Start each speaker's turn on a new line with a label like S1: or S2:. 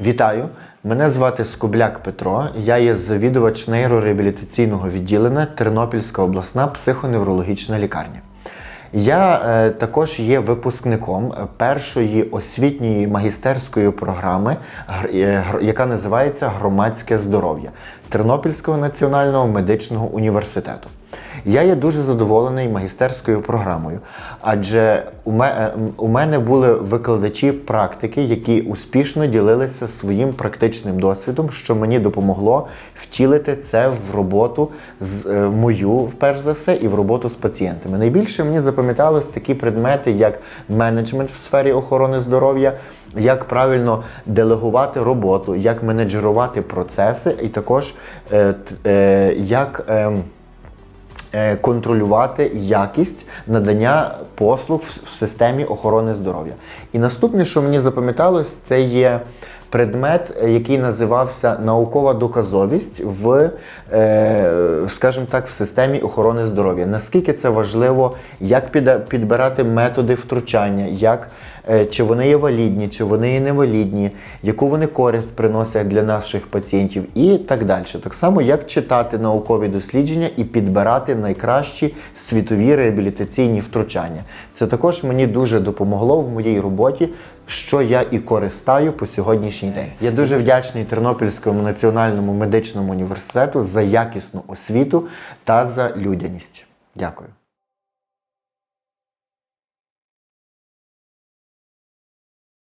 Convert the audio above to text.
S1: Вітаю! Мене звати Скобляк Петро. Я є завідувач нейрореабілітаційного відділення Тернопільська обласна психоневрологічна лікарня. Я е, також є випускником першої освітньої магістерської програми, гр- е, яка називається Громадське здоров'я Тернопільського національного медичного університету. Я є дуже задоволений магістерською програмою, адже е, у мене були викладачі практики, які успішно ділилися своїм практичним досвідом, що мені допомогло втілити це в роботу з е, мою, перш за все, і в роботу з пацієнтами. Найбільше мені запам'яталось такі предмети, як менеджмент в сфері охорони здоров'я, як правильно делегувати роботу, як менеджерувати процеси, і також е, е, як. е, контролювати якість надання послуг в, системі охорони здоров'я. І наступне, що мені запам'яталось, це є предмет, е, який називався наукова доказовість в, е, скажімо так, в системі охорони здоров'я. Наскільки це важливо, як підбирати методи втручання, як, е, чи вони є валідні, чи вони є невалідні, яку вони користь приносять для наших пацієнтів і так далі. Так само, як читати наукові дослідження і підбирати найкращі світові реабілітаційні втручання. Це також мені дуже допомогло в моїй роботі, що я і користаю по сьогоднішній день. Я дуже вдячний Тернопільському національному медичному університету за якісну освіту та за людяність. Дякую.